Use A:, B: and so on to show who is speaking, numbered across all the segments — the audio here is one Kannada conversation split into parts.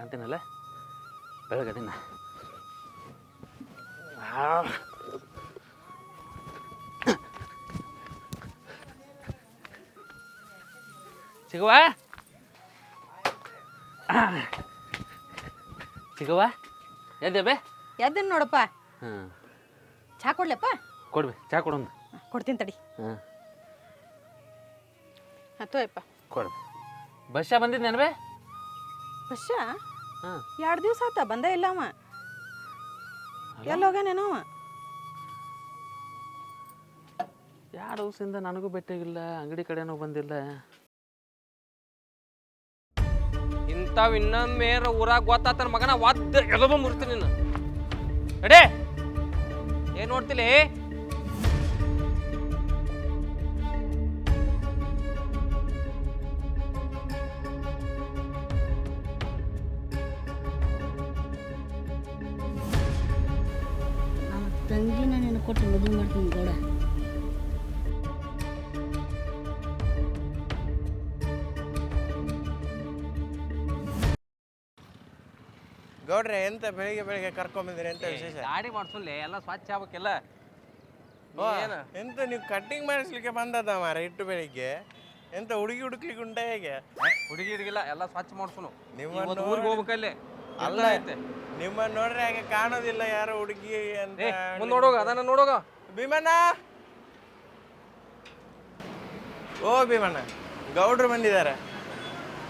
A: ಕಾಣ್ತೀನಲ್ಲ? ಬೆಳಗದಿನ. ಸಿಗುವ ಸಿಗುವ ಎದ್ದೆ ಬೇ?
B: ಎದ್ದನ್ ನೋಡಪ್ಪ?
A: ಹಾ.
B: ಚಾ ಕೊಡ್ಲಪ್ಪ?
A: ಕೊಡ್ಬಿ ಚಾ ಕೊಡೊಂದು
B: ಕೊಡ್ತೀನಿ ತಡಿ.
A: ಹಾ.
B: ಹತ್ತು ಅಪ್ಪ
A: ಕೊಡ್ಬಿ ಬಸ್ಸಾ ಬಂದಿದ್ದು ಬೇ?
B: ಬಸ್ಸ? ಎರಡು ದಿವಸ ಆತ ಬಂದೇ ಇಲ್ಲ ಅವ. ಎಲ್ಲಿ ಹೋಗ್ಯಾನೇನೋ ಅವ?
A: ಎರಡು ದಿವಸದಿಂದ ನನಗೂ ಭೇಟಿಯಾಗಿಲ್ಲ ಅಂಗಡಿ ಕಡೆನೂ ಬಂದಿಲ್ಲ.
C: ಇಂಥವ್ ಇನ್ನೊಮ್ಮೆ ಊರಾಗ ಗೊತ್ತಾತನ ಮಗನ ಒದ್ದ ಎಲಬ ಮುರ್ತೀನಿ ನೀನು. ಅಡೇ ಏನ್ ನೋಡ್ತಿಲಿ?
D: ಕೊಟ್ಟು ಮದುವೆ ಮಾಡ್ತೀನಿ ಗೌಡ.
E: ಗೌಡ್ರೆ ಎಂತ ಬೆಳಿಗ್ಗೆ ಬೆಳಿಗ್ಗೆ ಕರ್ಕೊಂಬಂದಿರಿ ಎಂತ ವಿಶೇಷ?
C: ಗಾಡಿ ಮಾಡ್ಸಲ್ಲಿ ಎಲ್ಲ ಸ್ವಚ್ಛ ಆಗ್ಬೇಕಿಲ್ಲ?
E: ಓ,
C: ಏನ
E: ಎಂತ ನೀವು ಕಟ್ಟಿಂಗ್ ಮಾಡಿಸ್ಲಿಕ್ಕೆ ಬಂದದ ಮಾರ ಇಟ್ಟು ಬೆಳಿಗ್ಗೆ? ಎಂತ ಹುಡುಗಿ ಹುಡುಕ್ಲಿಕ್ಕೆ ಉಂಟ ಹೇಗೆ?
C: ಹುಡುಗಿ ಹುಡುಗಿಲ್ಲ ಎಲ್ಲ ಸ್ವಚ್ಛ ಮಾಡ್ಸುನು ನೀವು ಊರಿಗೆ ಹೋಗ್ಬೇಕಲ್ಲಿ.
E: ಅಲ್ಲ
C: ಐತೆ
E: ನಿಮ್ಮ ನೋಡ್ರೆ ಹಾಗೆ ಕಾಣೋದಿಲ್ಲ ಯಾರೋ ಹುಡುಗಿ ಅಂತ
C: ಮುಂದೆ ನೋಡೋಗ ಅದನ್ನ ನೋಡೋಗ.
E: ಭೀಮಣ್ಣ! ಓ ಭೀಮಣ್ಣ. ಗೌಡ್ರು ಬಂದಿದ್ದಾರೆ.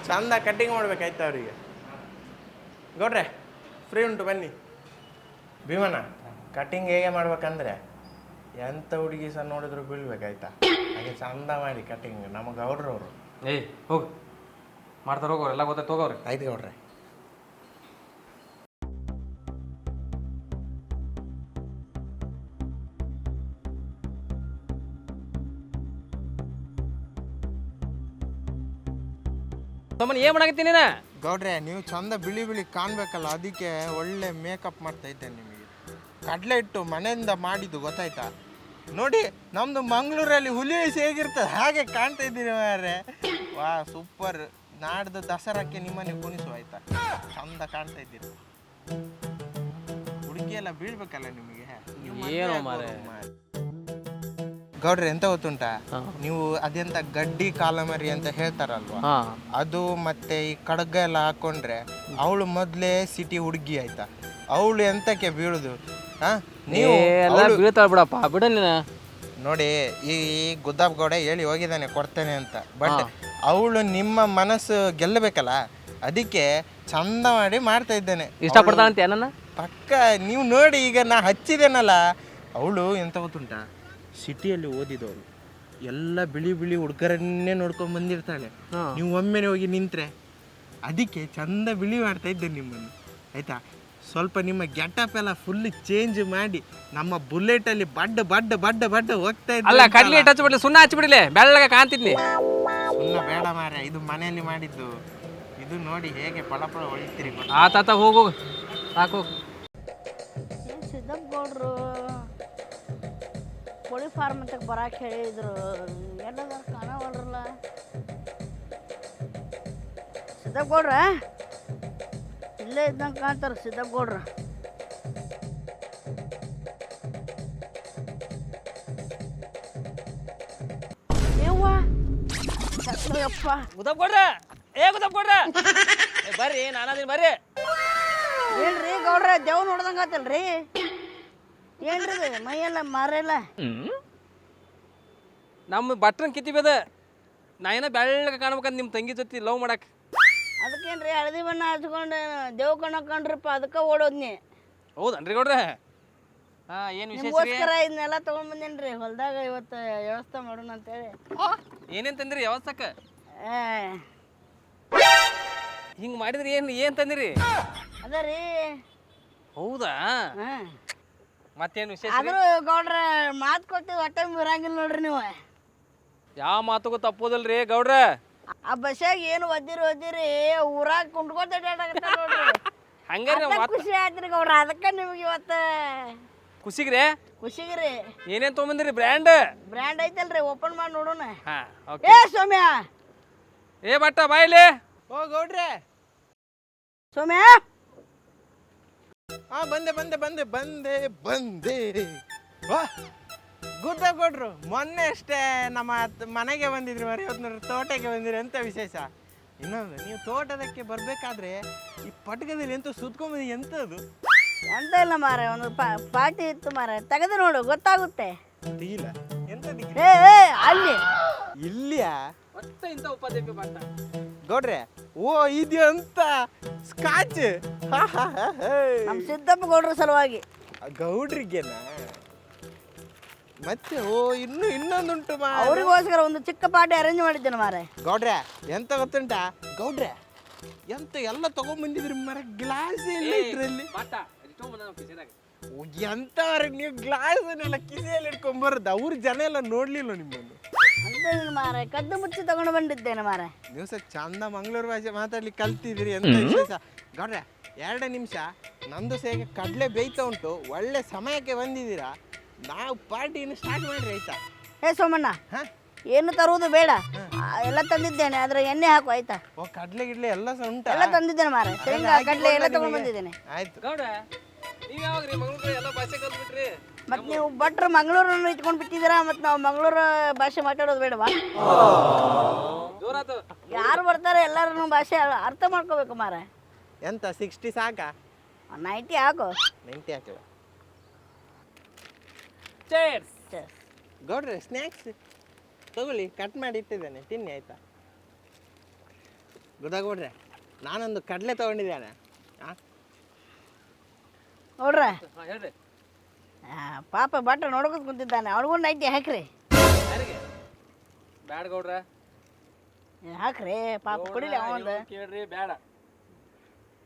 E: ಚಂದ ಕಟ್ಟಿಂಗ್ ಮಾಡ್ಬೇಕಾಯ್ತು ಅವರಿಗೆ. ಗೌಡ್ರೆ ಫ್ರೀ ಉಂಟು ಬನ್ನಿ. ಭೀಮಣ್ಣ ಕಟ್ಟಿಂಗ್ ಹೇಗೆ ಮಾಡ್ಬೇಕಂದ್ರೆ ಎಂತ ಹುಡುಗಿ ಸಹ ನೋಡಿದ್ರು ಬೀಳ್ಬೇಕಾಯ್ತಾ? ಹಾಗೆ ಚಂದ ಮಾಡಿ ಕಟ್ಟಿಂಗ್ ನಮ್ಮ ಗೌಡ್ರವರು.
C: ಏಯ್ ಹೋಗಿ. ಮಾಡ್ತಾರೆ ಹೋಗೋರು ಎಲ್ಲ ಗೊತ್ತಾಯ್ತು ಹೋಗೋರಿ
E: ಆಯ್ತು ಗೌಡ್ರೆ.
C: ತಮ್ಮನ್ ಏನ್ ಮಾಡಕತ್ತೀನಿ ನೀನ?
E: ಗೌಡ್ರೆ ನೀವು ಚಂದ ಬಿಳಿ ಬಿಳಿ ಕಾಣ್ಬೇಕಲ್ಲ ಅದಕ್ಕೆ ಒಳ್ಳೆ ಮೇಕಪ್ ಮಾಡ್ತಾ ಇದ್ದೇನೆ ನಿಮಗೆ. ಕಡಲೆ ಇಟ್ಟು ಮನೆಯಿಂದ ಮಾಡಿದ್ದು ಗೊತ್ತಾಯ್ತಾ? ನೋಡಿ ನಮ್ದು ಮಂಗಳೂರಲ್ಲಿ ಹುಲಿ ಐಸ್ ಹೇಗಿರ್ತದೆ ಹಾಗೆ ಕಾಣ್ತಾ ಇದ್ದೀರಿ ಮಾರ್ರೆ. ವಾ ಸೂಪರ್ ನಾಡ್ದು ದಸರಾಕ್ಕೆ ನಿಮ್ಮನ್ನೇ ಕುಣಿಸು ಆಯ್ತಾ? ಚಂದ ಕಾಣ್ತಾ ಇದ್ದೀರಿ. ಹುಡುಗಿ ಎಲ್ಲ ಬೀಳ್ಬೇಕಲ್ಲ ನಿಮಗೆ?
C: ಏನು ಮಾರ್ರೆ.
E: ಗೌಡ್ರೆ ಎಂತ ಗೊತ್ತುಂಟಾ? ನೀವು ಅದೆಂತ ಗಡ್ಡಿ ಕಾಲಮರಿ ಅಂತ ಹೇಳ್ತಾರಲ್ವಾ? ಅದು ಮತ್ತೆ ಈ ಕಡಗ ಎಲ್ಲ ಹಾಕೊಂಡ್ರೆ ಅವಳು ಮೊದ್ಲೇ ಸಿಟಿ ಹುಡುಗಿ ಆಯ್ತಾ? ಅವಳು ಎಂತಕ್ಕೆ ಬೀಳುದು? ಹಾ? ನೀವು
C: ಎಲ್ಲ
E: ಅವ್ಳು-
C: ಬೀಳ್ತಾಳ ಬಿಡಪ್ಪ ಬಿಡ ನೀನು.
E: ನೋಡಿ ಈ ಗುದ್ದಾಬ್ ಗೌಡ ಹೇಳಿ ಹೋಗಿದ್ದಾನೆ ಕೊಡ್ತೇನೆ ಅಂತ. ಬಟ್ ಅವಳು ನಿಮ್ಮ ಮನಸ್ಸು ಗೆಲ್ಲಬೇಕಲ್ಲ? ಅದಕ್ಕೆ ಚಂದ ಮಾಡಿ ಮಾಡ್ತಾ ಇದ್ದೇನೆ.
C: ಇಷ್ಟಪಡ್ತಾಳಂತ ಏನನ್ನ?
E: ಪಕ್ಕ ನೀವು ನೋಡಿ ಈಗ ನಾ ಹಚ್ಚಿದೇನಲ್ಲ ಅವಳು ಎಂತ ಗೊತ್ತುಂಟಾ? ಸಿಟಿಯಲ್ಲಿ ಓದಿದವಳು ಎಲ್ಲ ಬಿಳಿ ಬಿಳಿ ಹುಡುಗರನ್ನೇ ನೋಡ್ಕೊಂಡು ಬಂದಿರ್ತಾಳೆ. ನೀವು ಒಮ್ಮೆನೆ ಹೋಗಿ ನಿಂತ್ರೆ ಅದಕ್ಕೆ ಚಂದ ಬಿಳಿ ಮಾಡ್ತಾ ಇದ್ದೆ ನಿಮ್ಮನ್ನು ಆಯ್ತಾ? ಸ್ವಲ್ಪ ನಿಮ್ಮ ಗೆಟಪ್ ಎಲ್ಲ ಫುಲ್ ಚೇಂಜ್ ಮಾಡಿ ನಮ್ಮ ಬುಲೆಟ್ ಅಲ್ಲಿ ಬಡ್ಡ ಬಡ್ಡ ಬಡ್ಡ ಬಡ್ಡ ಹೋಗ್ತಾ ಇದ್ದೆ
C: ಅಲ್ಲ. ಕಡ್ಲಿ ಟಚ್ ಬಿಡ್ಲಿ ಸುಣ್ಣ ಹಚ್ಬಿಡ್ಲಿ ಬೆಳ್ಳಗ ಕಾಣ್ತಿದ್ನಿ.
E: ಸುಣ್ಣ ಬೇಡ ಮಾರ್ರೆ ಇದು ಮನೆಯಲ್ಲಿ ಮಾಡಿದ್ದು. ಇದು ನೋಡಿ ಹೇಗೆ ಪಳಪಳ ಹೊಳಿತೀರಿ ಆ
C: ಆತಾತ ಹೋಗು ಸಾಕು.
D: ಸಿದ್ದಪ್ಪ ಗೌಡ್ರು ಕೋಳಿ ಫಾರ್ಮ್ ಅಂತ ಬರಾಕ್ ಹೇಳಿದ್ರು. ಎಲ್ಲದ ಕಾಣವಲ್ರಲ್ಲ ಸಿದ್ದಗೌಡ್ರ? ಗೌಡ್ರ ಇಲ್ಲೇ ಇದ್ದಂಗೆ ಕಾಣ್ತಾರ ಸಿದ್ದಗೌಡ್ರ. ಗೌಡ್ರ ಯವ್ವ? ಯಪ್ಪ.
C: ಗುದಪ್ ಕೊಡ್ರ ಏ ಗುದಪ್ ಕೊಡ್ರ ಬರ್ರಿ ನಾನು ಬರ್ರಿ.
D: ಏನ್ರಿ ಗೌಡ್ರ ದೇವ್ ನೋಡ್ದಂಗ ಆತಲ್ರಿ? ಏನ್ರಿ? ಮೈಯೆಲ್ಲ ಮಾರೆಲ್ಲ?
C: ನಮ್ಮ ಬಟ್ರನ್ ಕಿತ್ತಿಬೇದ ನಾ ಏನೋ ಬೆಳ್ಳಗ ಕಾಣ್ಬೇಕಂತ ನಿಮ್ಮ ತಂಗಿ ಜೊತೆ ಲವ್ ಮಾಡಕ್.
D: ಅದಕ್ಕೇನ್ರಿ ಹಳದಿ ಬಣ್ಣ ಹಚ್ಕೊಂಡು ದೇವ್ ಕಣ್ಣ ಕಂಡ್ರಪ್ಪ ಅದಕ್ಕೆ ಓಡೋದ್ನಿ
C: ಹೌದನ್ರಿ ಗೌಡ್ರ? ಹಾ ಏನು ವಿಶೇಷ
D: ನಿಮ್ಗೋಸ್ಕರ ಇದನ್ನೆಲ್ಲ ತಗೊಂಡ್ ಬಂದೇನ್ರಿ ಹೊಲ್ದಾಗ ಇವತ್ತು ವ್ಯವಸ್ಥೆ ಮಾಡೋಣ ಅಂತೇಳಿ.
C: ಏನೇನ್ ತಂದ್ರಿ ಯಾವತ್ತಕ್ಕ
D: ಏ.
C: ಹಿಂಗೆ ಮಾಡಿದ್ರಿ ಏನು ಏನು ತಂದಿರಿ?
D: ಅದ ರೀ
C: ಹೌದಾ?
D: ಹಾಂ.
C: ಮತ್ತೇನು ವಿಶೇಷ
D: ಆದ್ರೂ ಗೌಡ್ರ ಮಾತು ಕೊಟ್ಟು ಹೊಟ್ಟೆ ಬರಂಗಿಲ್ಲ ನೋಡ್ರಿ ನೀವು.
C: ಯಾವ ಮಾತುಗೂ ತಪ್ಪೋದಿಲ್ರಿ ಗೌಡ್ರ?
D: ಆ ಬಸ್ಸಾಗ ಏನು ಒದ್ದಿರಿ ಒದ್ದಿರಿ ಊರಾಗ ಕುಂಡ್ಕೋತ ಅಡ್ಡಾಡಕತ್ತಾರ ನೋಡ್ರಿ.
C: ಹಂಗಾರೆ
D: ಅದ್ಕ
C: ಆಯ್ತು
D: ಖುಷಿ ಆಯ್ತ್ರಿ ಗೌಡ್ರ ಅದಕ್ಕೆ ನಿಮ್ಗೆ ಇವತ್ತು
C: ಖುಷಿಗ್ರೆ
D: ಖುಷಿಗ್ರಿ
C: ಏನೇನ್ ತೊಗೊಂಬಂದಿರಿ ಬ್ರ್ಯಾಂಡ್?
D: ಬ್ರ್ಯಾಂಡ್ ಐತಲ್ರಿ ಓಪನ್ ಮಾಡಿ ನೋಡೋಣ.
C: ಹಾಂ
D: ಏ
C: ಓಕೆ
D: ಸೌಮ್ಯ!
C: ಏ ಬಟ್ಟ ಬಾಯ್ಲಿ
E: ಓ ಗೌಡ್ರೆ!
D: ಸೌಮ್ಯ!
E: ಹಾ ಬಂದೆ ಬಂದೆ ಬಂದೆ ಬಂದೆ ಬಂದೆ. ವಾ. ಗುದ್ದ ಕೊಡ್ರು ಮೊನ್ನೆ ಅಷ್ಟೇ ನಮ್ಮ ಅತ್- ಮನೆಗೆ ಬಂದಿದ್ರು ಮರಿ ತೋಟಕ್ಕೆ ಬಂದಿರಿ ಅಂತ ವಿಶೇಷ. ಇನ್ನೊಂದು ನೀವು ತೋಟದಕ್ಕೆ ಬರಬೇಕಾದ್ರೆ ಈ ಪಟ್ಕದಲ್ಲಿ ಎಂತ ಸುತ್ಕೊಂಬಂದಿ ಎಂತದು?
D: ಎಂತ ಇಲ್ಲ ಮಾರ ಒಂದು ಪಾ- ಪಾಟಿ ಇತ್ತು ಮಾರ ತೆಗೆದು ನೋಡು ಗೊತ್ತಾಗುತ್ತೆ.
E: ಇಲ್ಲ. ಎಂತದಿಕ್ಕೆ?
D: ಏ ಏ, ಅಲ್ಲಿ.
E: ಇಲ್ಲಿಯಾ?
C: ಮತ್ತೆ ಇಂಥ
E: ಗೌಡ್ರೆ ಓ ಇದು ಅಂತ ಸ್ಕಾಚ್
D: ನಮ್ಮ ಸಿದ್ದಪ್ಪ ಗೌಡ್ರ ಸಲುವಾಗಿ.
E: ಗೌಡ್ರಿಗೆನಾ? ಮತ್ತೆ ಓ ಇನ್ನು ಇನ್ನೊಂದುಂಟು ಮಾ
D: ಅವರಿಗೋಸ್ಕರ ಒಂದು ಚಿಕ್ಕ ಪಾಟಿ ಅರೇಂಜ್ ಮಾಡಿದ್ದೇನೆ ಮಾರೆ.
E: ಗೌಡ್ರೆ ಎಂತ ಗೊತ್ತುಂಟಾ? ಗೌಡ್ರೆ ಎಂತ ಎಲ್ಲ ತಗೊಂಡ್ಬಂದಿದ್ರಿ ಮರ? ಗ್ಲಾಸ್ ಇಲ್ಲ ಇದ್ರಲ್ಲಿ. ಎಂತವ್ರಿಗೆ ನೀವು ಗ್ಲಾಸನ್ನೆಲ್ಲ ಕಿಸೆಯಲ್ಲಿ ಇಟ್ಕೊಂಬರ್ದು. ಅವ್ರ ಜನ ಎಲ್ಲ ನೋಡ್ಲಿಲ್ಲ ನಿಮ್ಮನ್ನು?
D: ಅಂತ ಇಲ್ಲ ಮಾರೆ ಕದ್ದು ಮುಚ್ಚಿ ತಗೊಂಡು ಬಂದಿದ್ದೇನೆ ಮಾರೆ
E: ನೀವು ಸಹ ಚಂದ ಮಂಗಳೂರು ಭಾಷೆ ಮಾತಾಡ್ಲಿಕ್ಕೆ ಕಲ್ತಿದ್ದೀರಿ ಅಂತ ವಿಶೇಷ? ಗೌಡ್ರೆ ಎರಡು ನಿಮಿಷ. ನಂದು ಸೇಗೆ ಕಡಲೆ ಬೇಯ್ತಾ ಉಂಟು ಒಳ್ಳೆ ಸಮಯಕ್ಕೆ ಬಂದಿದ್ದೀರಾ? ನಾವು ಪಾರ್ಟಿಯನ್ನು ಸ್ಟಾರ್ಟ್ ಮಾಡ್ರಿ ಆಯ್ತಾ?
D: ಹೇ ಸೋಮಣ್ಣ
E: ಹಾ?
D: ಏನು ತರುವುದು ಬೇಡ. ಆ, ಎಲ್ಲ ತಂದಿದ್ದೇನೆ ಆದ್ರೆ ಎಣ್ಣೆ ಹಾಕು ಆಯ್ತಾ?
E: ಓ ಕಡ್ಲೆ ಗಿಡ್ಲೆ ಎಲ್ಲ ಸಹ ಉಂಟಾ?
D: ಎಲ್ಲ ತಂದಿದ್ದೇನೆ ಮಾರೆ ಶೇಂಗಾ ಕಡಲೆ ಎಲ್ಲ ತಗೊಂಡು ಬಂದಿದ್ದೇನೆ.
E: ಆಯ್ತು.
C: ಗೌಡ ನೀವು ಯಾವಾಗ್ರಿ ಮಂಗಳೂರು ಎಲ್ಲ ಭಾಷೆ ಕಲ್ತ್ಬಿಟ್ರಿ?
D: ಮತ್ತೆ ನೀವು ಭಟ್ರು ಮಂಗಳೂರನ್ನು ಇಟ್ಕೊಂಡು ಬಿಟ್ಟಿದ್ದೀರಾ ಮತ್ತೆ ನಾವು ಮಂಗಳೂರು ಭಾಷೆ ಮಾತಾಡೋದು ಬೇಡವಾ?
C: ಜೋರಾತು.
D: ಯಾರು ಬರ್ತಾರೆ ಎಲ್ಲರೂ ಭಾಷೆ ಅರ್ಥ ಮಾಡ್ಕೋಬೇಕು ಮಾರೆ
E: ಎಂತ ಸಿಕ್ಸ್ಟಿ ಸಾಕಾ?
D: ನೈಂಟಿ ಹಾಕು.
E: ನೈಂಟಿ ಹಾಕಿ
C: ಚೇರ್ಸ್
E: ಗೌಡ್ರೆ ಸ್ನ್ಯಾಕ್ಸ್ ತಗೊಳ್ಳಿ ಕಟ್ ಮಾಡಿ ಇಟ್ಟಿದ್ದೇನೆ. ತಿನ್ನಿ ಆಯ್ತಾ? ಗೊತ್ತಾಗೋಡ್ರೆ ನಾನೊಂದು ಕಡಲೆ ತಗೊಂಡಿದ್ದೇನೆ.
D: ನೋಡ್ರೆ.
C: ನೋಡ್ರ ಹೇಳ್ರಿ.
D: ಆ, ಪಾಪ ಭಟ್ರ ನೋಡ್ಕೊತ ಕುಂತಿದ್ದಾನೆ. ಅವ್ರಿಗೂ ಐತಿ ಹಾಕ್ರಿ.
C: ಯಾರಿಗೆ? ಬ್ಯಾಡ ಗೌಡ್ರ?
D: ಏ, ಹಾಕ್ರಿ ಪಾಪ ಕುಡಿಲಿ ಅವಂದು
C: ನೀವು ಕೇಳ್ರಿ ಬೇಡ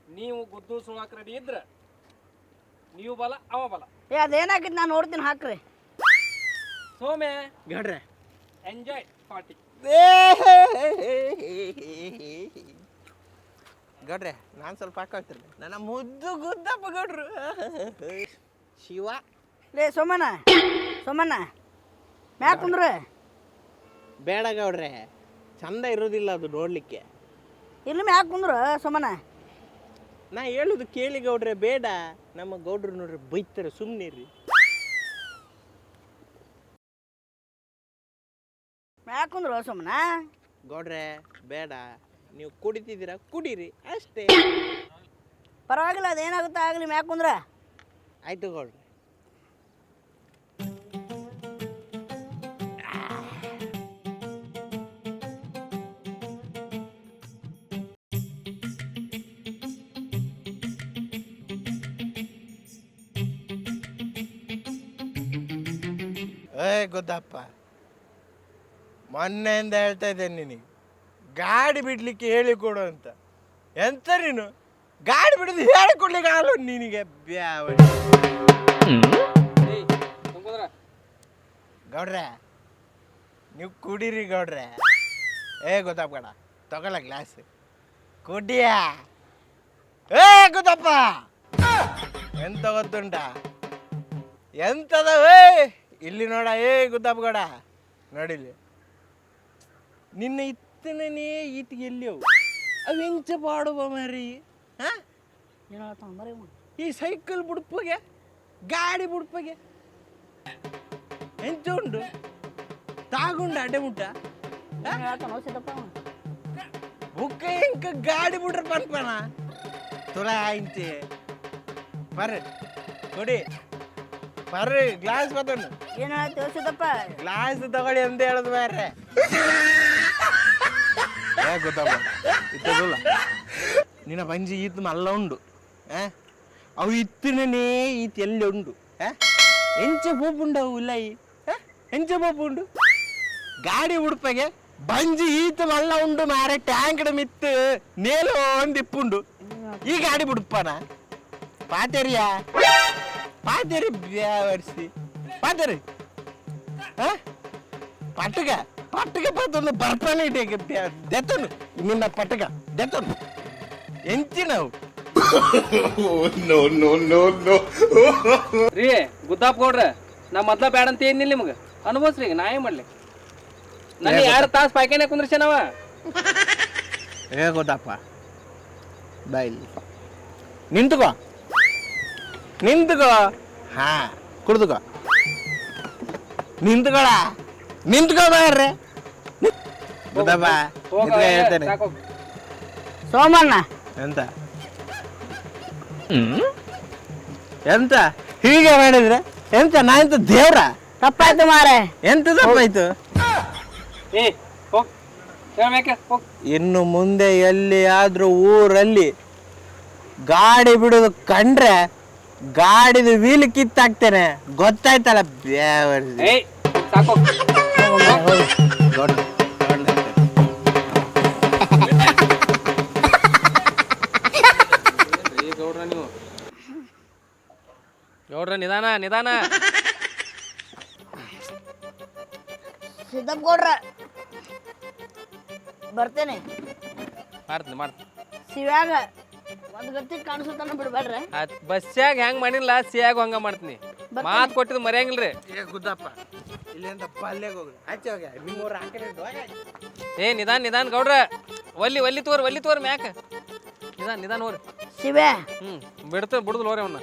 C: ನೀವು ಗುದ್ದು ಸುಳಾಕ್ ರೆಡಿ ಇದ್ರ ನೀವು ಬಲ ಅವ ಬಲ.
D: ಏ ಅದೇನಾಗಿತ್ತು ನಾನು ನೋಡ್ತೀನಿ ಹಾಕ್ರಿ.
C: ಸೋಮೆ
E: ಗೌಡ್ರೆ
C: ಎಂಜಾಯ್ ಪಾರ್ಟಿ
E: ಗಡ್ರೆ ನಾನು ಸ್ವಲ್ಪ ಹಾಕೋಳ್ತೀನಿ. ನನ್ನ ಮುದ್ದು ಗುದ್ದಪ್ಪ ಗಡ್ರು. ಶಿವ.
D: ಲೇ ಸೋಮಣ್ಣ ಸೋಮಣ್ಣ ಮ್ಯಾಕ್ ಕುಂದ್ರ.
E: ಬೇಡ ಗೌಡ್ರೆ ಚಂದ ಇರೋದಿಲ್ಲ ಅದು ನೋಡ್ಲಿಕ್ಕೆ.
D: ಇಲ್ಲಿ ಮ್ಯಾಕ್ ಕುಂದ್ರ ಸೋಮಣ್ಣ.
E: ನಾ ಹೇಳುದು ಕೇಳಿ ಗೌಡ್ರೆ ಬೇಡ. ನಮ್ಮ ಗೌಡ್ರು ನೋಡ್ರಿ ಬೈತಾರೆ ಸುಮ್ಮನೆ ರೀ
D: ಮ್ಯಾಕ್ ಕುಂದ್ರ ಸೋಮಣ್ಣ.
E: ಗೌಡ್ರೆ ಬೇಡ. ನೀವು ಕುಡಿತಿದ್ದೀರ ಕುಡೀರಿ ಅಷ್ಟೇ.
D: ಪರವಾಗಿಲ್ಲ ಅದೇನಾಗುತ್ತೆ ಆಗಲಿ ಮ್ಯಾಕ್ ಕುಂದ್ರ.
E: ಆಯ್ತು ಗೌಡ್ರೆ. ಗೊತ್ತಪ್ಪ. ಮೊನ್ನೆಯಿಂದ ಹೇಳ್ತಾ ಇದ್ದೇನೆ ನಿನಗೆ. ಗಾಡಿ ಬಿಡ್ಲಿಕ್ಕೆ ಹೇಳಿಕೊಡು ಅಂತ. ಎಂತ ನೀನು? ಗಾಡಿ ಬಿಡದು ಹೇಳಿಕೊಡ್ಲಿಕ್ಕೆ ಆಗಲ್ಲ ನಿನಗೆ. ಗೌಡ್ರೆ, ನೀವು ಕುಡೀರಿ ಗೌಡ್ರೆ. ಏ, ಗೊತ್ತಪ್ಪ ತಗೊಳ್ಳ ಗ್ಲಾಸ್ ಕುಡಿಯ. ಏ, ಗೊತ್ತಪ್ಪ. ಎಂತ ಗೊತ್ತುಂಟ? ಎಂತದ ಏ ಇಲ್ಲಿ ನೋಡ ಏ ಗುದ್ದಪ್ಪ ಗೌಡ. ನೋಡಿಲಿ ನಿನ್ನ ಇತ್ತನೇ ಈತಿಗೆ ಎಲ್ಲಿ ಅವು? ಹೆಂಚ ಪಾಡುವ ಮರಿ. ಹಾ? ಈ ಸೈಕಲ್ ಬುಡ್ಪಗೆ ಗಾಡಿ ಬುಡ್ಪಗೆ. ಎಂತ ಉಂಡು ತಾಗುಂಡ ಅಡ್ಡೆ ಮುಟ್ಟ ಬುಕ್ಕ ಎಂಕ ಗಾಡಿ ಬಿಡ್ರ ಪನ್ಪನ. ತುಳ ಆಯ್ತಿ. ಬರ್ರಿ. ಕೊಡಿ. ಬರ್ರಿ ಗ್ಲಾಸ್ ಬದನು
D: ಏನು ಹೇಳ್ತೀವಿ
E: ಗ್ಲಾಸ್ ತಗೊಳ್ಳಿ ಅಂತ ಹೇಳದ್ ಬೇರೆ. ಏ ಗೊತ್ತಪ್ಪ. ಇತ್ತದಲ್ಲ? ನಿನ್ನ ಪಂಜಿ ಈತ್ ಮಲ್ಲ ಉಂಡು. ಆ? ಅವು ಇತ್ತಿನೇ ಈತ್ ಎಲ್ಲಿ ಉಂಡು? ಆ? ಎಂಚ ಪೋಪುಂಡು ಅವು ಇಲ್ಲ ಈ ಆ? ಎಂಚ ಪೋಪುಂಡು ಗಾಡಿ ಉಡುಪಗೆ ಬಂಜಿ ಈತ ಮಲ್ಲ ಉಂಡು ಮಾರೆ ಟ್ಯಾಂಕ್ಡ್ ಮಿತ್ತು ನೇಲು ಒಂದು ಇಪ್ಪುಂಡು. ಈ ಗಾಡಿ ಬಿಡುಪ್ಪನ ಪಾತೇರಿಯಾ ಪಾತೇರಿ ಬ್ಯಾವರ್ಸಿ ಪಾದರಿ. ಆ? ಪಟ್ಟಗ ಪಟ್ಟಗ ಪತ್ತೊಂದು ಬರ್ತಾನೆ ದೆತ್ತನು. ನಿನ್ನ ಪಟ್ಟಗ ದೆತ್ತನು. ಎಂಚಿ ನಾವು
C: ರೀ ಗುದ್ದಾಪ್ ಕೊಡ್ರ ನಾ ಮೊದ್ಲ ಬ್ಯಾಡ ಅಂತ ಏನಿಲ್ಲ ನಿಮ್ಗೆ? ಅನುಭವಿಸ್ರಿ ಈಗ ನಾ ಏನ್ ಮಾಡ್ಲಿ? ನನ್ನ ಎರಡು ತಾಸು ಪಾಯ್ಕಾನೆ ಕುಂದ್ರಸೇನವ
E: ಏ ಗೊತ್ತಪ್ಪ ಬಾಯಿಲಿ ನಿಂತುಕೋ. ನಿಂತುಕೋ ಹಾ. ಕುಡ್ದುಕೋ. ನಿಂತ್ಕೊಳ. ನಿಂತ್ಕೋ ಬಾರ್ರೆ. ನಿಂತ್ಕೊ ಹೇಳ್ತೇನೆ.
D: ಸೋಮಣ್ಣ.
E: ಎಂತ? ಎಂತ? ಹೀಗೆ ಮಾಡಿದ್ರೆ ಎಂತ ನಾ ಎಂತ ದೇವ್ರ?
D: ತಪ್ಪಾಯ್ತು ಮಾರೆ
E: ಎಂತ ತಪ್ಪಾಯ್ತು?
C: ಏ ಹೋಗ್. ಹೇಳ್ಬೇಕೆ ಹೋಗ್.
E: ಇನ್ನು ಮುಂದೆ ಎಲ್ಲಿ ಆದ್ರೂ ಊರಲ್ಲಿ ಗಾಡಿ ಬಿಡೋದು ಕಂಡ್ರೆ ಗಾಡಿದು ವೀಲ್ ಕಿತ್ತಾಕ್ತೇನೆ. ಗೊತ್ತಾಯ್ತಲ್ಲ ಬ್ಯಾವರ್ಸಿ.
C: ಏಯ್ ಸಾಕು.
E: ದೊಡ್ಡ
C: ಏ ಗೌಡ್ರ ನೀವು. ಗೌಡ್ರ ನಿಧಾನ ನಿಧಾನ.
D: ಸಿದ್ದಪ್ಪ ಗೌಡ್ರ. ಬರ್ತೇನೆ.
C: ಮಾಡ್ತೀನಿ ಮಾಡ್ತೀನಿ.
D: ಶಿವ್ಯಾಗ. ಒಂದು ಗತಿ ಕಾಣಿಸುತ್ತಾನ ಬಿಡ್ಬೇಡ್ರಿ.
C: ಆಯ್ತು ಬಸ್ಸ್ಯಾಗ ಹೆಂಗ್ ಮಾಡಿಲ್ಲ ಸಿಯಾಗ ಹಂಗ ಮಾಡ್ತೀನಿ. ಮಾತು ಕೊಟ್ಟಿದ್ದು ಮರ್ಯಾಂಗಿಲ್ರಿ.
E: ಏ ಗುದ್ದಪ್ಪ ಇಲ್ಲಿಂದ ಆಚೆ ನಿಮ್ಮೂರ ಆ ಕಡೆ
C: ಏ ನಿಧಾನ ನಿಧಾನ ಗೌಡ್ರ. ಒಲ್ಲಿ ಒಲ್ಲಿ ತೋರ್ ಒಲ್ಲಿ ತೋರ್ ಮ್ಯಾಕ. ನಿಧಾನ ನಿಧಾನ ಹೋರಿ
D: ಶಿವೆ.
C: ಹ್ಮ್ ಬಿಡ್ತ ಬಿಡುದಿಲ್ಲ ಹೋರಿ ಅವನ್ನ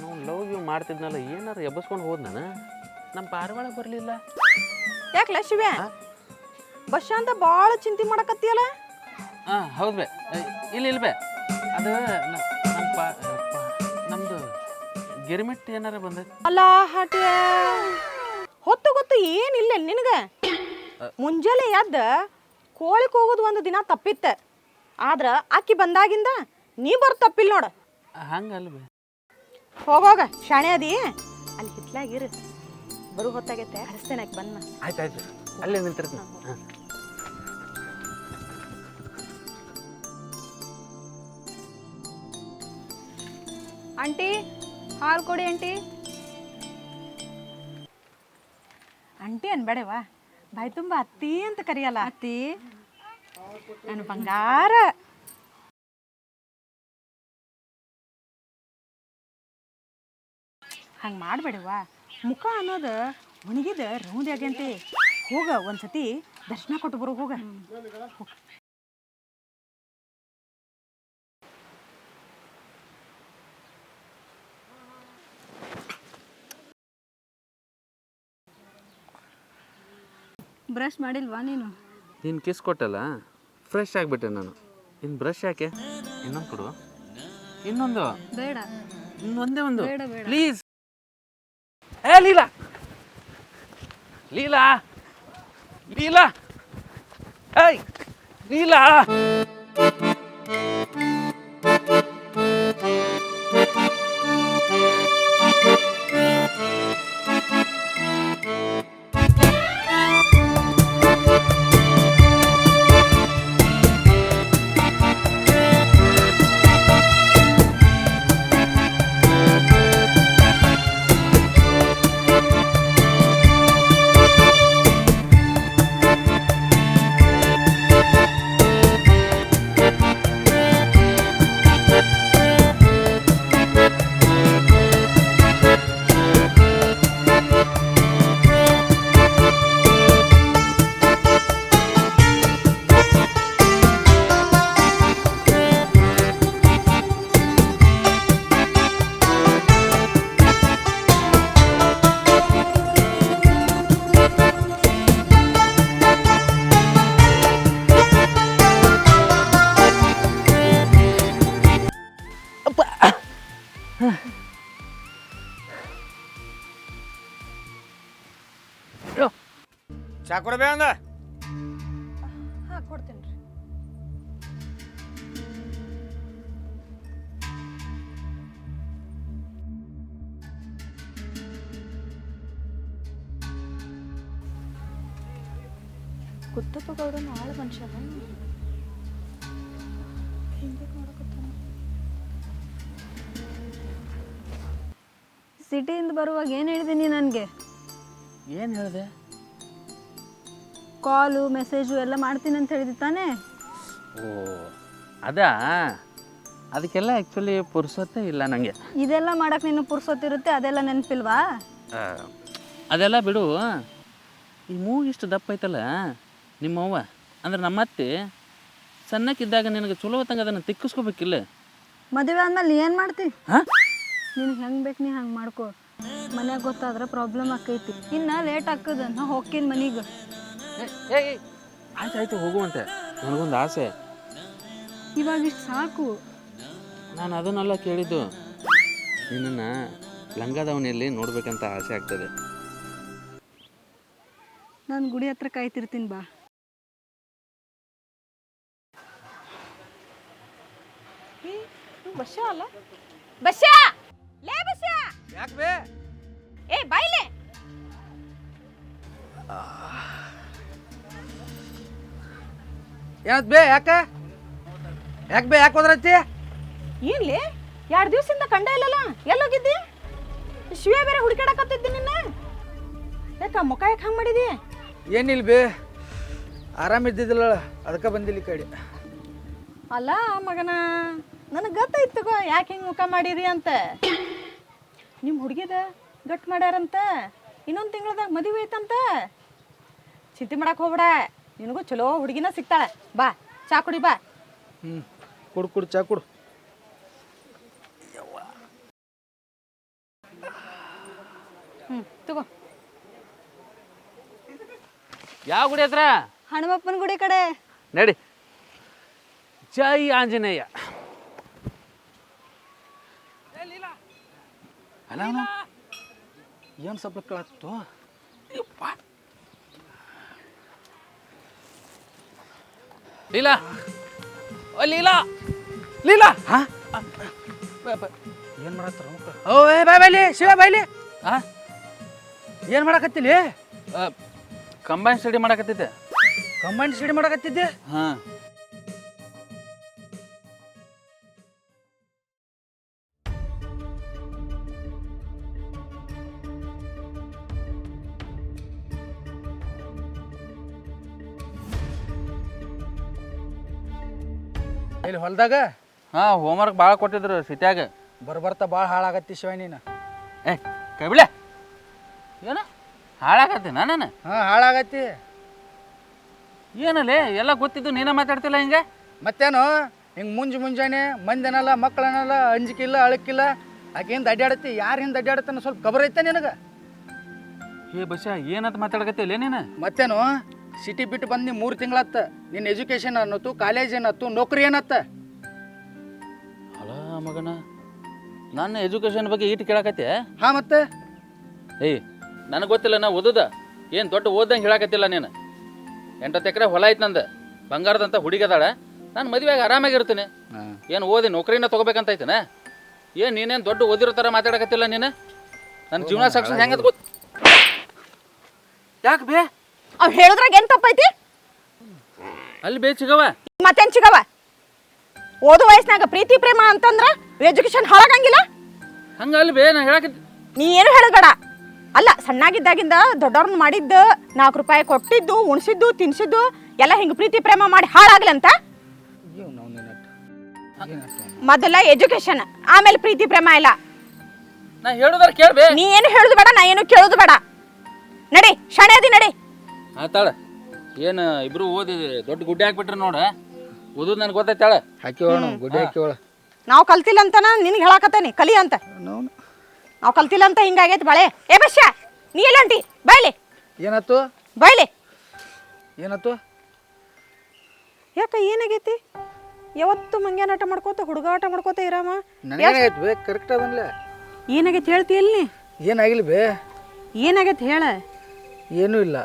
A: ನಾವು ಲವ್ ಯು ಮಾಡ್ತಿದ್ನಲ್ಲ ಏನಾರ ಎಬ್ಬಸ್ಕೊಂಡು ಹೋದ್ ನಾನು ನಮ್ಮ ಪಾರಿವಾಳ ಬರಲಿಲ್ಲ.
B: ಯಾಕಲ ಶಿವ್ಯ ಬಸ್ ಅಂತ ಭಾಳ ಚಿಂತೆ ಮಾಡಕತ್ತಿಯಲ್ಲ?
A: ಹಾಂ ಹೌದು ಬೇ. ಇಲ್ಲ ಇಲ್ಲ ಬೇ. ಅದು ನ- ನಮ್ಮ ಪಾ ಪಾ- ನಮ್ದು ಗಿರ್ಮಿಟ್ ಏನಾರ ಬಂದೈತಿ?
B: ಅಲ್ಲ ಹಟ್ಯ ಹೊತ್ತು ಗೊತ್ತು ಏನಿಲ್ಲ ನಿನಗ? ಮುಂಜಾನೆ ಎದ್ದ ಕೋಳಿ ಹೋಗೋದು ಒಂದು ದಿನ ತಪ್ಪಿತ್ತ. ಆದ್ರ ಅಕ್ಕಿ ಬಂದಾಗಿಂದ ನೀ ಬರ್ ತಪ್ಪಿಲ್ಲ ನೋಡ.
A: ಹಂಗಲ್ ಬೇ.
B: ಹೋಗೋಗ ಶಾಣೆ ಅದಿ. ಅಲ್ಲಿ ಹಿತ್ಲಾಗಿರು ಬರು ಹೊತ್ತಾಗೈತೆ. ಹರಿಸ್ತೇನೆ ಆಕಿ ಬಂದ
A: ಆಯ್ತು ಆಯ್ತು ಅಲ್ಲೇ ನಿಂತಿರ್ತೀನಿ. ಹಾಂ.
B: ಆಂಟಿ ಹಾಲು ಕೊಡಿ ಆಂಟಿ ಆಂಟಿ ಅನ್ಬೇಡವಾ ಬಾಯ್ ತುಂಬ ಅತ್ತಿ ಅಂತ ಕರೆಯಲ್ಲ. ಅತ್ತಿ. ನಾನು ಬಂಗಾರ. ಹಂಗೆ ಮಾಡಬೇಡವಾ ಮುಖ ಅನ್ನೋದು ಒಣಗಿದ ರೌಂದಿ ಆಗಂತೆ ಹೋಗ ಒಂದ್ಸತಿ ದರ್ಶನ ಕೊಟ್ಟು ಬರೋ ಹೋಗ.
F: ಬ್ರಷ್ ಮಾಡಿಲ್ವಾ ನೀನು?
A: ನೀನು ಕಿಸ್ ಕೊಟ್ಟಲ್ಲ? ಫ್ರೆಶ್ ಆಗಿಬಿಟ್ಟೆ ನಾನು. ಇನ್ನು ಬ್ರಷ್ ಯಾಕೆ? ಇನ್ನೊಂದು ಕೊಡು ಇನ್ನೊಂದು?
F: ಬೇಡ.
A: ಇನ್ನೊಂದೇ ಒಂದು
F: ಬೇಡ, ಬೇಡ.
A: ಪ್ಲೀಸ್ ಏ ಲೀಲಾ! ಲೀಲಾ! ಲೀಲಾ! ಏಯ್! ಲೀಲಾ!
B: ಕುತ್ತಪ್ಪ ಗೌಡನ ಆಳ ಮನುಷ್ಯ ಹಿಂಗೆ ಮಾಡಕತ್ತಾನ
F: ಸಿಟಿಯಿಂದ ಬರುವಾಗ ಏನು ಹೇಳಿದೀನಿ ನನಗೆ?
A: ಏನು ಹೇಳಿದೆ?
F: ಕಾಲು ಮೆಸೇಜು ಎಲ್ಲ ಮಾಡ್ತೀನಿ ಅಂತ ಹೇಳಿದಿ ತಾನೆ?
A: ಓ ಅದಾ? ಅದಕ್ಕೆಲ್ಲ ಆ್ಯಕ್ಚುಲಿ ಪುರ್ಸೊತ್ತೇ ಇಲ್ಲ ನನಗೆ
F: ಇದೆಲ್ಲ ಮಾಡಕ್ಕೆ ನೀನು ಪುರ್ಸೊತ್ತಿರುತ್ತೆ ಅದೆಲ್ಲ ನೆನಪಿಲ್ವಾ?
A: ಅದೆಲ್ಲ ಬಿಡು. ಈ ಮೂಗಿಷ್ಟು ದಪ್ಪ ಐತಲ್ಲ? ನಿಮ್ಮವ್ವ? ಅಂದ್ರೆ ನಮ್ಮ ಅತ್ತೆ ಸಣ್ಣಕ್ಕಿದ್ದಾಗ ನಿನಗೆ ಚಲೋ ಹೊತ್ತಂಗೆ ಅದನ್ನು ತಿಕ್ಕಿಸ್ಕೋಬೇಕಿಲ್ಲ?
F: ಮದುವೆ ಆದ್ಮೇಲೆ ಏನು ಮಾಡ್ತಿ?
A: ಹಾಂ?
F: ನಿನಗೆ ಹೆಂಗೆ ಬೇಕು ನೀ ಹಂಗೆ ಮಾಡ್ಕೋ. ಮನ್ಯಾಗ ಗೊತ್ತಾದ್ರೆ ಪ್ರಾಬ್ಲಮ್ ಆಕೈತಿ. ಇನ್ನು ಲೇಟ್ ಆಗ್ತದ ನಾ ಹೋಗ್ತೀನಿ ಮನೀಗೆ.
A: ಆಯ್ತು ಆಯ್ತು ಹೋಗುವಂತೆ. ನನಗೊಂದು ಆಸೆ.
F: ಇವಾಗ ಇಷ್ಟು ಸಾಕು.
A: ನಾನು ಅದನ್ನೆಲ್ಲ ಕೇಳಿದ್ದು ನಿನ್ನನ್ನು ಲಂಗಾದವನೆಯಲ್ಲಿ ನೋಡ್ಬೇಕಂತ ಆಸೆ ಆಗ್ತದೆ.
F: ನಾನು ಗುಡಿ ಹತ್ರ ಕಾಯ್ತಿರ್ತೀನಿ ಬಾ.
B: ಬಸ್ಸ ಅಲ್ಲ? ಬಸ್ಸ? ಲೇ ಬಸ್ಸ?
G: ಯಾಕೆ ಬೇ?
B: ಏ ಬಾಯ್ಲೆ!
G: ಏನತ್ ಬೇ ಯಾಕ? ಯಾಕೆ ಬೇ ಯಾಕೆ ಹೋದ್ರತ್ತಿ
B: ಏನ್ಲಿ ಎರಡು ದಿವಸದಿಂದ ಕಂಡ ಇಲ್ಲಲ್ಲ? ಎಲ್ಲೋಗಿದ್ದಿ? ಶಿವೆ ಬೇರೆ ಹುಡುಕಾಡಕತ್ತಿದ್ದಿ ನಿನ್ನ? ಯಾಕ ಮುಖ ಯಾಕೆ ಹಂಗೆ ಮಾಡಿದಿ?
G: ಏನಿಲ್ಲ ಬೇ ಆರಾಮಿದ್ದಿದ್ದಿಲ್ಲ ಅದಕ್ಕೆ ಬಂದಿಲ್ಲ ಈ ಕಡೆ.
B: ಅಲ್ಲ ಮಗನ? ನನಗೆ ಗೊತ್ತಾಯ್ತು ತಗೋ ಯಾಕೆ ಹಿಂಗೆ ಮುಖ ಮಾಡಿರಿ ಅಂತ. ನಿಮ್ಮ ಹುಡುಗಿದ ಗಟ್ಟು ಮಾಡ್ಯಾರಂತ ಇನ್ನೊಂದು ತಿಂಗಳದಾಗ ಮದುವೆ ಐತಂತ ಚಿಂತೆ ಮಾಡಕ್ಕೆ ಹೋಗ್ಬೇಡ ನಿನಗೂ ಚಲೋ ಹುಡುಗಿನ ಸಿಗ್ತಾಳೆ. ಬಾ ಚಾ ಕುಡಿ ಬಾ.
G: ಹ್ಞೂ ಕುಡು ಕುಡು ಚಾ ಕುಡು.
B: ಹ್ಞೂ ತಗೋ.
A: ಯಾವ ಗುಡಿ ಹತ್ರ?
F: ಹನುಮಪ್ಪನ ಗುಡಿ ಕಡೆ.
A: ನಡಿ. ಜೈ ಆಂಜನೇಯ. ಅಲ್ಲ ಅವ್ನು ಏನು ಯಪ್ಪ. ಲೀಲಾ. ಓ ಲೀಲಾ. ಲೀಲಾ. ಹಾ?
G: ಏನು ಮಾಡತ್ತಾರ ಓ ಏ ಬಾಯ್ ಬಾಯ್ಲಿ ಶಿವ ಬಾಯ್ಲಿ
A: ಹಾ?
G: ಏನು ಮಾಡಕತ್ತಿಲಿ?
A: ಕಂಬೈನ್ ಸ್ಟಡಿ ಮಾಡಕತ್ತಿದ್ದೆ.
G: ಕಂಬೈನ್ ಸ್ಟಡಿ ಮಾಡಕತ್ತಿದ್ದೆ?
A: ಹಾ.
G: ಇಲ್ಲಿ ಹೊಲದಾಗ?
A: ಹಾ ಹೋಮ್ವರ್ಕ್ ಭಾಳ ಕೊಟ್ಟಿದ್ರು ಸಿಟ್ಯಾಗ.
G: ಬರ್ಬರ್ತಾ ಭಾಳ ಹಾಳಾಗತ್ತಿ ಶಿವ ನೀನು.
A: ಏ ಕೈ ಬಿಳೆ ಏನು? ಹಾಳಾಗತ್ತೀನ ನಾನು
G: ಹಾಂ ಹಾಳಾಗತ್ತಿ.
A: ಏನಲ್ಲಿ ಎಲ್ಲ ಗೊತ್ತಿದ್ದು ನೀನೇ ಮಾತಾಡ್ತಿಲ್ಲ ಹಿಂಗೆ?
G: ಮತ್ತೇನು? ಹಿಂಗೆ ಮುಂಜ್ ಮುಂಜಾನೆ ಮಂದಿನಲ್ಲ ಮಕ್ಕಳನ್ನಲ್ಲ ಅಂಜಿಕಿಲ್ಲ ಅಳಕಿಲ್ಲ. ಆಕೆ ಹಿಂದೆ ಅಡ್ಡಾಡತ್ತಿ ಯಾರು ಹಿಂದೆ ಅಡ್ಡಾಡತ್ತೆ ಸ್ವಲ್ಪ ಖಬರ್ ಐತೆ ನಿನಗೆ?
A: ಏ ಬಸ್ಸ ಏನಂತ ಮಾತಾಡಕತ್ತಿಲ್ಲ ನೀನು?
G: ಮತ್ತೇನು? ಸಿಟಿ ಬಿಟ್ಟು ಬಂದು ನೀ ಮೂರು ತಿಂಗಳತ್ತ ನಿನ್ನ ಎಜುಕೇಶನ್ ಅನ್ನತ್ತು ಕಾಲೇಜ್ ಏನತ್ತು ನೌಕರಿ ಏನತ್ತ
A: ಅಲ್ಲ ಮಗನ ನನ್ನ ಎಜುಕೇಶನ್ ಬಗ್ಗೆ ಈಟ್ ಕೇಳಕತ್ತೆ
G: ಹಾ ಮತ್ತೆ?
A: ಏಯ್ ನನಗೆ ಗೊತ್ತಿಲ್ಲ ನಾ ಓದುದ. ಏನು ದೊಡ್ಡ ಓದಂಗೆ ಹೇಳಕತ್ತಿಲ್ಲ ನೀನು. ಎಂಟತ್ತು ಎಕರೆ ಹೊಲ ಐತೆ ನಂದು. ಬಂಗಾರದಂತ ಹುಡುಗದಾಳ. ನಾನು ಮದುವೆಗೆ ಆರಾಮಾಗಿರ್ತೀನಿ ಏನು ಓದಿ ನೌಕರಿನ ತೊಗೋಬೇಕಂತ ಐತನ? ಏನು ನೀನೇನು ದೊಡ್ಡ ಓದಿರೋ ಥರ ಮಾತಾಡಕತ್ತಿಲ್ಲ ನೀನು? ನನ್ನ ಜೀವನ ಸಾಕ್ಷಿ ಹೆಂಗದ ಗೊತ್ತು ಯಾಕೆ ಬೇ?
B: ಅವ್ ಹೇಳಿದ್ರಾಗ ಏನ್ ತಪ್ಪೈತಿ?
A: ಅಲ್ಲಿ ಬೇ ಚಿಗವ
B: ಮತ್ತೇನ್ ಚಿಗವ ಓದು ವಯಸ್ಸಿನಾಗ ಪ್ರೀತಿ ಪ್ರೇಮ ಅಂತಂದ್ರ ಎಜುಕೇಶನ್ ಹಾಳಾಗಂಗಿಲ್ಲ.
A: ಹಂಗ ಅಲ್ಲಿ ಬೇ ನಾ ಹೇಳಕತ್ತಿ
B: ನೀ ಏನು ಹೇಳಬೇಡ ಅಲ್ಲ ಸಣ್ಣಾಗಿದ್ದಾಗಿಂದ ದೊಡ್ಡವ್ರನ್ನ ಮಾಡಿದ್ದು ನಾಲ್ಕು ರೂಪಾಯಿ ಕೊಟ್ಟಿದ್ದು ಉಣಿಸಿದ್ದು ತಿನ್ಸಿದ್ದು ಎಲ್ಲ ಹಿಂಗೆ ಪ್ರೀತಿ ಪ್ರೇಮ ಮಾಡಿ ಹಾಳಾಗ್ಲಂತ ಮೊದಲ ಎಜುಕೇಶನ್ ಆಮೇಲೆ ಪ್ರೀತಿ ಪ್ರೇಮ ಇಲ್ಲ
A: ನಾ ಹೇಳುದಾರ ಕೇಳ್ಬೇ
B: ನೀ ಏನು ಹೇಳುದು ಬೇಡ ನಾ ಏನು ಕೇಳುದು ಬೇಡ. ನಡಿ ಶಣೆ ಅದಿ ನಡಿ.
A: ಆತಾಳ ಏನು ಇಬ್ರು ಓದಿ ದೊಡ್ಡ ಗುಡ್ಡೆ ಹಾಕ್ಬಿಟ್ರಿ ನೋಡ. ಓದೋದು ನನಗೆ ಗೊತ್ತೈತಾಳ
G: ಹಾಕಿ ಗುಡ್ಡೆ ಗುಡಿ ಹಾಕಿ
B: ನಾವು ಕಲ್ತಿಲ್ಲ ಅಂತನ ನಿನಗೆ ಹೇಳಾಕತ್ತೇನಿ. ಕಲಿ ಅಂತ. ನಾವು ಕಲ್ತಿಲ್ಲ ಅಂತ ಹಿಂಗಾಗೈತಿ ಬಾಳೆ. ಏ ಬಶ್ಯ! ನೀ ಎಲ್ಲ ಬೈಲಿ. ಬಾಯ್ಲಿ
G: ಏನತ್ತು
B: ಬೈಲಿ.
G: ಏನತ್ತು
B: ಯಾಕ ಏನಾಗೈತಿ? ಯಾವತ್ತು ಮಂಗ್ಯಾನಾಟ ಮಾಡ್ಕೋತ ಹುಡುಗಾಟ ಮಾಡ್ಕೋತ ಇರಾಮ?
G: ನನಗೇನಾಗೈತೆ ಬೇ? ಕರೆಕ್ಟ್ ಅದನ್ಲೆ
B: ಏನಾಗೈತಿ ಹೇಳ್ತಿ ಎಲ್ಲಿ
G: ಏನಾಗಿಲ್ಲ ಬೇ?
B: ಏನಾಗೈತಿ ಹೇಳ?
G: ಏನೂ ಇಲ್ಲ.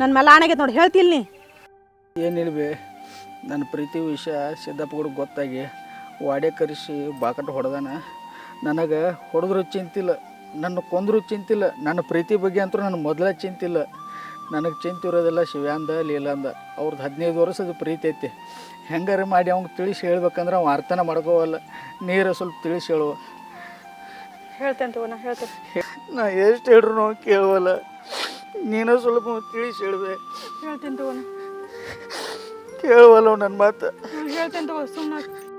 B: ನನ್ನ ಮೇಲೆ ಆಣಾಗೈತಿ ನೋಡಿ ಹೇಳ್ತೀನಿ ಏನು
G: ಏನಿಲ್ಲ ಬೇ ನನ್ನ ಪ್ರೀತಿ ವಿಷಯ ಸಿದ್ದಪ್ಪ ಕೂಡ ಗೊತ್ತಾಗಿ ವಾಡೆ ಕರೆಸಿ ಬಾಕಟ್ ಹೊಡೆದಾನ. ನನಗೆ ಹೊಡೆದ್ರು ಚಿಂತಿಲ್ಲ ನನ್ನ ಕೊಂದ್ರು ಚಿಂತಿಲ್ಲ ನನ್ನ ಪ್ರೀತಿ ಬಗ್ಗೆ ಅಂತೂ ನನ್ನ ಮೊದಲೇ ಚಿಂತಿಲ್ಲ. ನನಗೆ ಚಿಂತೆ ಇರೋದಿಲ್ಲ ಶಿವ್ಯಾಂದ ಲೀಲಾಂದ. ಅವ್ರದ್ದು ಹದಿನೈದು ವರ್ಷದ ಪ್ರೀತಿ ಐತಿ. ಹೆಂಗಾರ ಮಾಡಿ ಅವ್ನಿಗೆ ತಿಳಿಸಿ ಹೇಳ್ಬೇಕಂದ್ರೆ ಅವ್ನು ಅರ್ಥನ ಮಾಡ್ಕೋವಲ್ಲ. ನೀರು ಸ್ವಲ್ಪ ತಿಳಿಸಿ ಹೇಳುವ.
B: ಹೇಳ್ತೇನೆ ತಗೋ ನಾ ಹೇಳ್ತೇನೆ.
G: ನಾ ಎಷ್ಟು ಹೇಳ್ರು ಕೇಳುವಲ್ಲ. ನೀನು ಸ್ವಲ್ಪ ತಿಳಿಸಿ ಹೇಳುವೆ
B: ಹೇಳ್ತೇನೆ ತಗೋ
G: ಕೇಳುವಲ್ಲ ನನ್ನ ಮಾತು?
B: ಹೇಳ್ತೇನೆ ತಗೋ ಸುಮ್ಮನೆ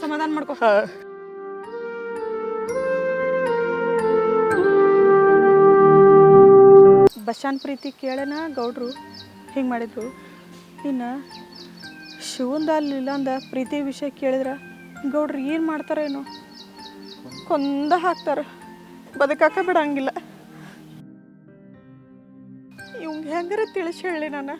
B: ಸಮಾಧಾನ ಮಾಡ್ಕೊ.
G: ಹಾಂ.
B: ಬಶಾನ್ ಪ್ರೀತಿ ಕೇಳೋಣ ಗೌಡ್ರು ಹಿಂಗೆ ಮಾಡಿದ್ರು. ಇನ್ನು ಶಿವಂದ ಲೀಲಾಂದ ಪ್ರೀತಿ ವಿಷಯ ಕೇಳಿದ್ರೆ ಗೌಡ್ರು ಏನು ಮಾಡ್ತಾರೇನೋ. ಕೊಂದ ಹಾಕ್ತಾರ. ಬದುಕಾಕ ಬಿಡಂಗಿಲ್ಲ. ಹೆಂಗಾರ ತಿಳಿಸಿ ಹೇಳಿ ನಾನು?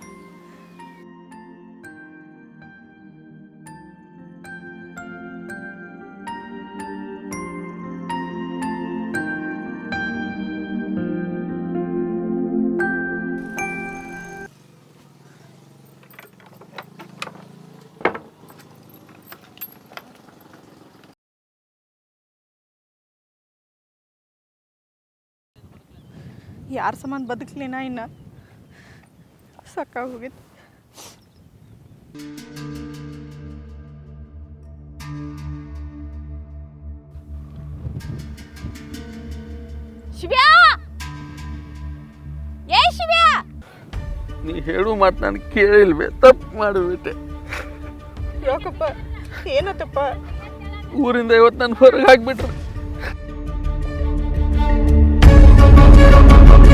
B: ಯಾರ ಸಂಬಂಧ ಬದುಕಲಿನ ಇನ್ನು? ಸಾಕಾಗಿ ಹೋಗಿತ್ತು ಶಿವ್ಯಾ! ಏ ಶಿವ್ಯಾ!
G: ನೀ ಹೇಳು ಮಾತು ನಾನು ಕೇಳಿಲ್ವೇ ತಪ್ಪು ಮಾಡಿಬಿಟ್ಟೆ.
B: ಯಾಕಪ್ಪ? ಏನತ್ತಪ್ಪ?
G: ಊರಿಂದ ಇವತ್ತು ನಾನು ಹೊರಗೆ ಹಾಕ್ಬಿಟ್ರು.